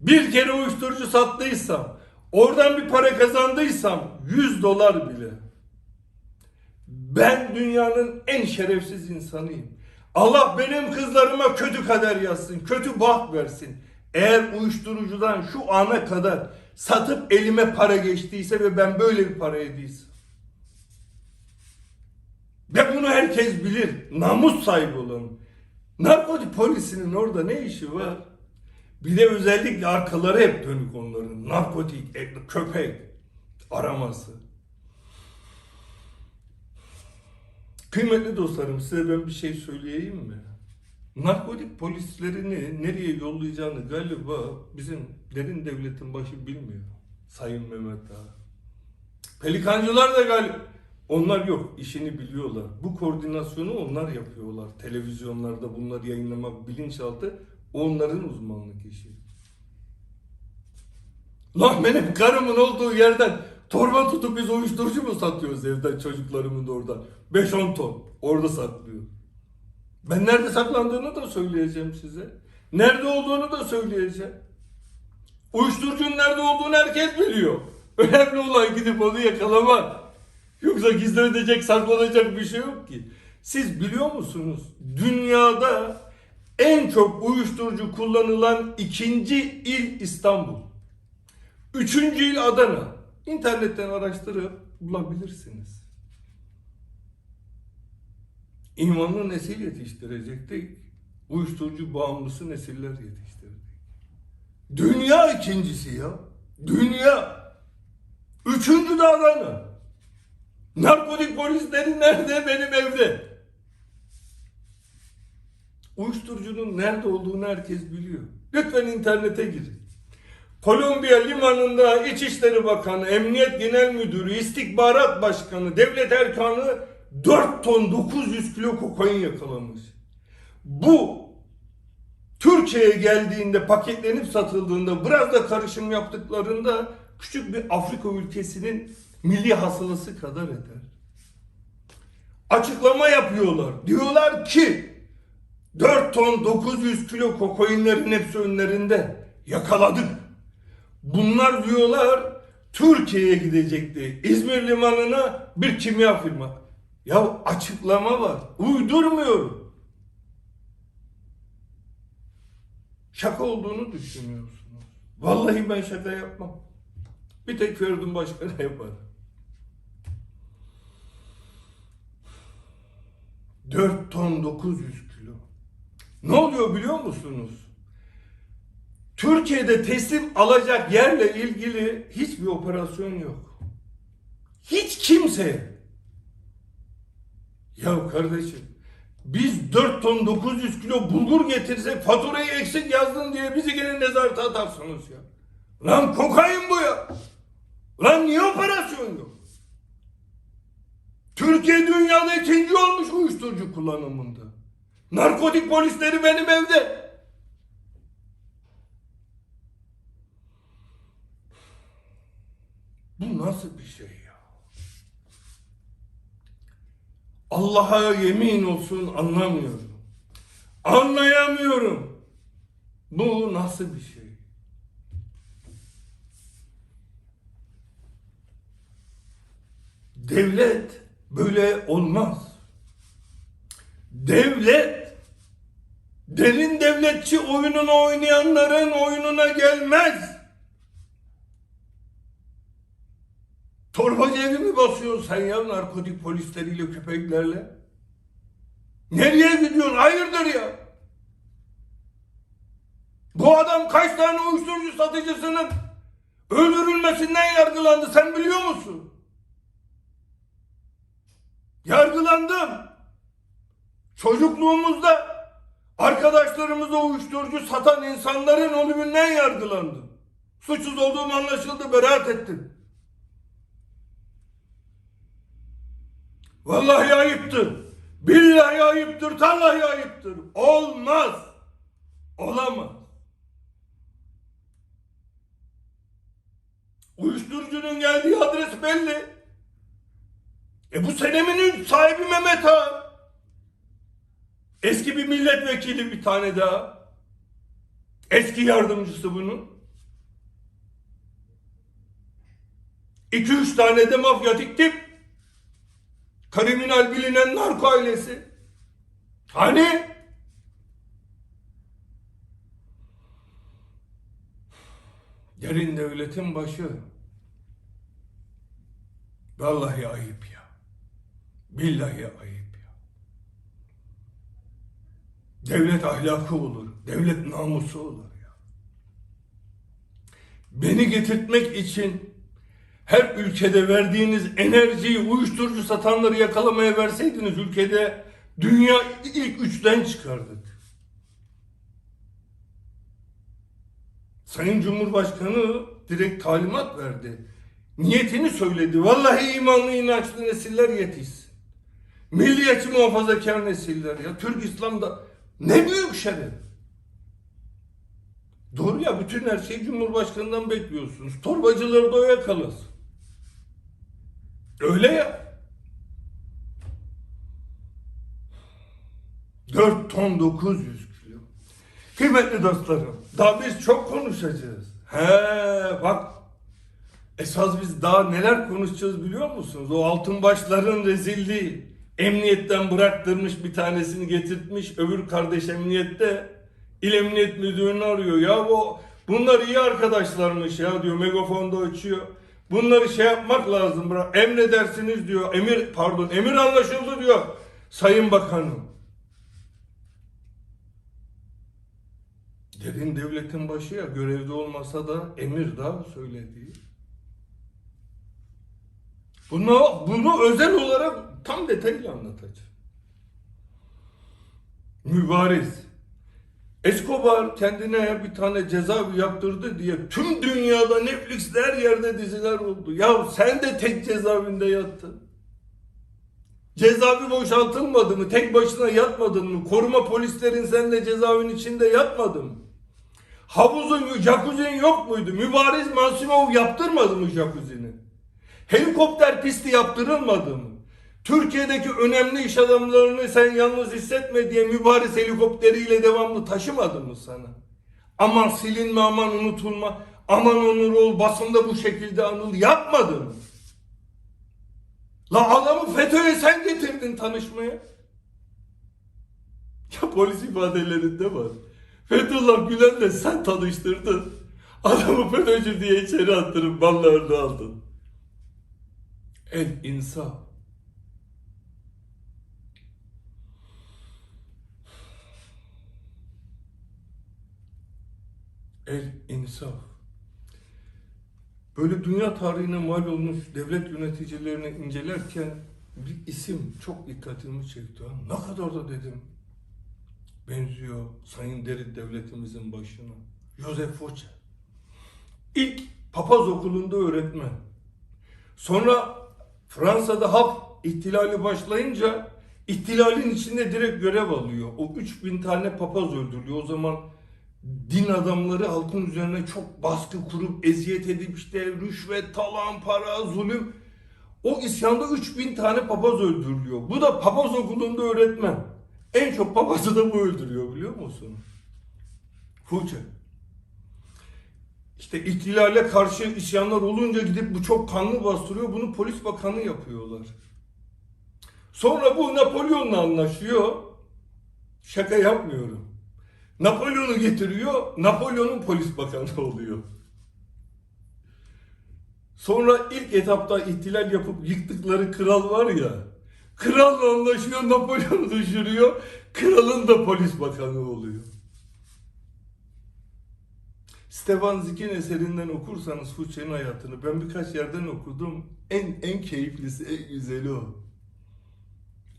bir kere uyuşturucu sattıysam, oradan bir para kazandıysam 100 dolar bile. Ben dünyanın en şerefsiz insanıyım. Allah benim kızlarıma kötü kader yazsın, kötü baht versin. Eğer uyuşturucudan şu ana kadar satıp elime para geçtiyse ve ben böyle bir para yediysem. Ve bunu herkes bilir. Namus sahibi olan. Narkotik polisinin orada ne işi var? Bir de özellikle arkaları hep dönük onların. Narkotik, e, köpek araması. Kıymetli dostlarım size ben bir şey söyleyeyim mi? Narkotik polislerini nereye yollayacağını galiba bizim derin devletin başı bilmiyor. Sayın Mehmet Ağa. Pelikancılar da galiba onlar yok işini biliyorlar. Bu koordinasyonu onlar yapıyorlar. Televizyonlarda bunları yayınlamak bilinçaltı onların uzmanlık işi. Lan benim karımın olduğu yerden torba tutup biz uyuşturucu mu satıyoruz evden çocuklarımın da orada. 5-10 ton orada saklıyor. Ben nerede saklandığını da söyleyeceğim size. Nerede olduğunu da söyleyeceğim. Uyuşturucunun nerede olduğunu herkes biliyor. Önemli olan gidip onu yakalamak. Yoksa gizlenecek, saklanacak bir şey yok ki. Siz biliyor musunuz? Dünyada en çok uyuşturucu kullanılan ikinci il İstanbul. Üçüncü il Adana. İnternetten araştırıp bulabilirsiniz. İmanlı nesil yetiştirecektik. Uyuşturucu bağımlısı nesiller yetiştirdik. Dünya ikincisi ya. Dünya. Üçüncü de Adana. Narkotik polisleri nerede? Benim evde. Uyuşturucunun nerede olduğunu herkes biliyor. Lütfen internete girin. Kolombiya limanında İçişleri Bakanı, Emniyet Genel Müdürü, İstihbarat Başkanı, Devlet Erkanı 4 ton 900 kilo kokain yakalamış. Bu Türkiye'ye geldiğinde paketlenip satıldığında biraz da karışım yaptıklarında küçük bir Afrika ülkesinin milli hasılası kadar eder. Açıklama yapıyorlar. Diyorlar ki 4 ton 900 kilo kokainlerin hepsi önlerinde. Yakaladık. Bunlar diyorlar Türkiye'ye gidecekti. İzmir limanına bir kimya firma. Ya açıklama var. Uydurmuyorum. Şaka olduğunu düşünüyorsunuz. Vallahi ben şaka yapmam. Bir tek Feridun Başkan'a yaparım. 4 ton 900 kilo. Ne oluyor biliyor musunuz? Türkiye'de teslim alacak yerle ilgili hiçbir operasyon yok. Hiç kimse. Ya kardeşim biz 4 ton 900 kilo bulgur getirsek faturayı eksik yazdın diye bizi gene nezarete atarsınız ya. Lan kokain bu ya. Lan niye operasyon yok? Türkiye dünyada ikinci olmuş uyuşturucu kullanımında. Narkotik polisleri benim evde. Bu nasıl bir şey ya? Allah'a yemin olsun anlamıyorum. Anlayamıyorum. Bu nasıl bir şey? Devlet böyle olmaz. Devlet derin devletçi oyununu oynayanların oyununa gelmez. Torbacı evi mi basıyorsun sen ya narkotik polisleriyle köpeklerle? Nereye gidiyorsun? Hayırdır ya? Bu adam kaç tane uyuşturucu satıcısının öldürülmesinden yargılandı sen biliyor musun? Yargılandım. Çocukluğumuzda arkadaşlarımıza uyuşturucu satan insanların ölümünden yargılandım. Suçsuz olduğum anlaşıldı, beraat ettim. Vallahi ayıptır. Billahi ayıptır, tallahi ayıptır. Olmaz. Olamaz. Uyuşturucunun geldiği adres belli. E bu seneminin sahibi Mehmet Ağa. Eski bir milletvekili bir tane daha. Eski yardımcısı bunun. 2-3 tane de mafyatik tip. Kriminal bilinen narko ailesi. Hani? Derin devletin başı. Vallahi ayıp ya. Billahi ayıp. Devlet ahlakı olur. Devlet namusu olur ya. Beni getirtmek için her ülkede verdiğiniz enerjiyi uyuşturucu satanları yakalamaya verseydiniz ülkede dünya ilk üçten çıkardık. Sayın Cumhurbaşkanı direkt talimat verdi. Niyetini söyledi. Vallahi imanlı inançlı nesiller yetişsin. Milliyetçi muhafazakar nesiller ya. Türk İslam'da ne büyük şeref. Doğru ya bütün her şeyi Cumhurbaşkanı'ndan bekliyorsunuz. Torbacıları da o yakalasın. Öyle ya. 4 ton 900 kilo. Kıymetli dostlarım, daha biz çok konuşacağız. He bak, esas biz daha neler konuşacağız biliyor musunuz? O altın başların rezilliği. Emniyetten bıraktırmış bir tanesini getirtmiş, öbür kardeş emniyette. İl Emniyet Müdürünü arıyor. Ya bu bunlar iyi arkadaşlarmış ya diyor. Megafonda açıyor. Bunları şey yapmak lazım. Bırak. Emredersiniz diyor. Emir pardon emir anlaşıldı diyor. Sayın Bakanım. Derin devletin başı ya görevde olmasa da emir daha söylediği. Bunu, bunu özel olarak tam detaylı anlatacağım. Mübariz. Escobar kendine bir tane cezaevi yaptırdı diye tüm dünyada Netflix'te her yerde diziler oldu. Ya sen de tek cezaevinde yattın. Cezaevi boşaltılmadı mı? Tek başına yatmadın mı? Koruma polislerin sen de cezaevinin içinde yatmadı mı? Havuzun, jacuzzi'nin yok muydu? Mübariz Mansimov yaptırmadı mı jacuzzi'ni? Helikopter pisti yaptırılmadı mı? Türkiye'deki önemli iş adamlarını sen yalnız hissetme diye mübariz helikopteriyle devamlı taşımadı mı sana? Aman silinme, aman unutulma, aman onur ol, basında bu şekilde anıl yapmadı mı? La adamı FETÖ'ye sen getirdin tanışmaya. Ya polis ifadelerinde var. Fethullah Gülen'le sen tanıştırdın. Adamı FETÖ'cü diye içeri attırıp mallarını aldın. El insaf. El insaf. Böyle dünya tarihine mal olmuş devlet yöneticilerini incelerken bir isim çok dikkatimi çekti. Ne kadar da dedim benziyor Sayın Derin Devletimizin başına. Joseph Foça. İlk papaz okulunda öğretmen. Sonra Fransa'da hap ihtilali başlayınca ihtilalin içinde direkt görev alıyor. O 3000 tane papaz öldürülüyor. O zaman din adamları halkın üzerine çok baskı kurup eziyet edip işte rüşvet, talan, para, zulüm. O isyanda 3000 tane papaz öldürülüyor. Bu da papaz okulunda öğretmen. En çok papazı da bu öldürüyor biliyor musun? Fuçe. İşte ihtilale karşı isyanlar olunca gidip bu çok kanlı bastırıyor. Bunu polis bakanı yapıyorlar. Sonra bu Napolyon'la anlaşıyor. Şaka yapmıyorum. Napolyon'u getiriyor. Napolyon'un polis bakanı oluyor. Sonra ilk etapta ihtilal yapıp yıktıkları kral var ya. Kralla anlaşıyor, Napolyon'u düşürüyor. Kralın da polis bakanı oluyor. Stefan Zick'in eserinden okursanız Fuçe'nin hayatını ben birkaç yerden okudum. En en keyiflisi, en güzeli o.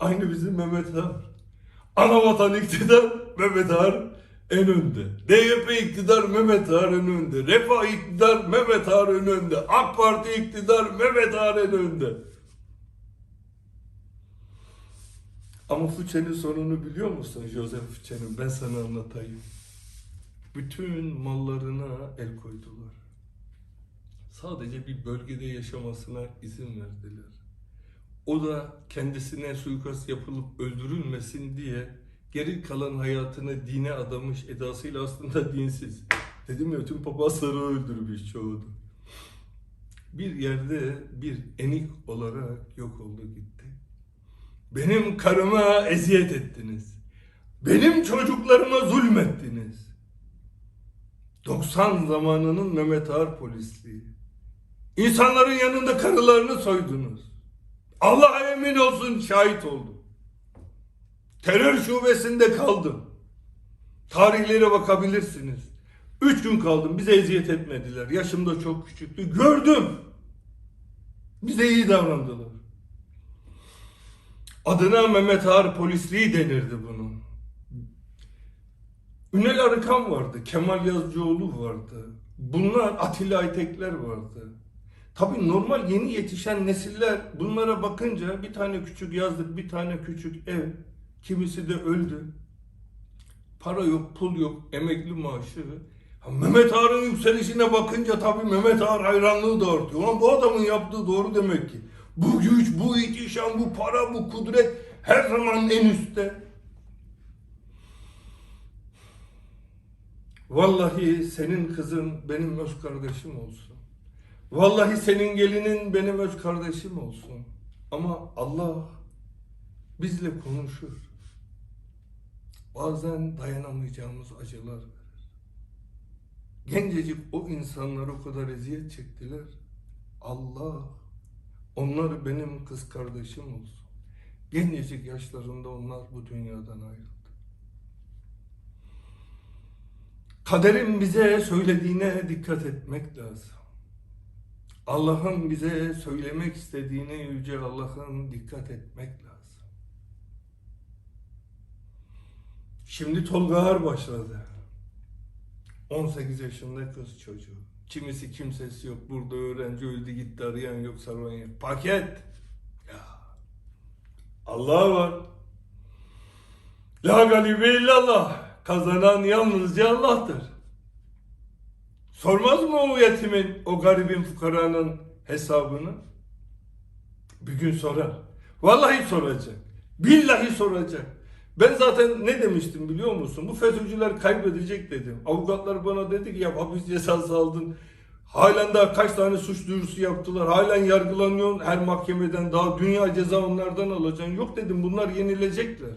Aynı bizim Mehmet Ağar. Ana vatan iktidar Mehmet Ağar en önde. DYP iktidar Mehmet Ağar en önde. Refah iktidar Mehmet Ağar en önde. AK Parti iktidar Mehmet Ağar en önde. Ama Fuçe'nin sonunu biliyor musun Joseph Fuçe'nin? Ben sana anlatayım. Bütün mallarına el koydular. Sadece bir bölgede yaşamasına izin verdiler. O da kendisine suikast yapılıp öldürülmesin diye geri kalan hayatını dine adamış edasıyla aslında dinsiz. Dedim ya tüm papazları öldürmüş çoğunu. bir yerde bir enik olarak yok oldu gitti. Benim karıma eziyet ettiniz. Benim çocuklarıma zulmettiniz. 90 zamanının Mehmet Ağar polisliği. İnsanların yanında karılarını soydunuz. Allah'a emin olsun şahit oldum. Terör şubesinde kaldım. Tarihlere bakabilirsiniz. Üç gün kaldım. Bize eziyet etmediler. Yaşım da çok küçüktü. Gördüm. Bize iyi davrandılar. Adına Mehmet Ağar polisliği denirdi bunun. Ünel Arıkan vardı. Kemal Yazıcıoğlu vardı. Bunlar Atilla Aytekler vardı. Tabii normal yeni yetişen nesiller bunlara bakınca bir tane küçük yazlık, bir tane küçük ev, kimisi de öldü. Para yok, pul yok, emekli maaşı. Ha, Mehmet Ağar'ın yükselişine bakınca tabii Mehmet Ağar hayranlığı da artıyor. Ulan bu adamın yaptığı doğru demek ki. Bu güç, bu ihtişam, bu para, bu kudret her zaman en üstte. Vallahi senin kızın benim öz kardeşim olsun. Vallahi senin gelinin benim öz kardeşim olsun. Ama Allah bizle konuşur. Bazen dayanamayacağımız acılar verir. Gencecik o insanlar o kadar eziyet çektiler. Allah onlar benim kız kardeşim olsun. Gencecik yaşlarında onlar bu dünyadan ayrıldı. Kaderin bize söylediğine dikkat etmek lazım. Allah'ın bize söylemek istediğine yüce Allah'ın dikkat etmek lazım. Şimdi Tolga Ağar başladı. 18 yaşında kız çocuğu. Kimisi kimsesi yok. Burada öğrenci öldü gitti arayan yok sarılan yok. Paket. Ya. Allah var. La galibe illallah. Kazanan yalnızca Allah'tır. Sormaz mı o yetimin, o garibin fukaranın hesabını? Bir gün sorar. Vallahi soracak. Billahi soracak. Ben zaten ne demiştim biliyor musun? Bu FETÖ'cüler kaybedecek dedim. Avukatlar bana dedi ki ya hapis cezası aldın. Halen daha kaç tane suç duyurusu yaptılar. Halen yargılanıyorsun her mahkemeden. Daha dünya ceza onlardan alacaksın. Yok dedim bunlar yenilecekler.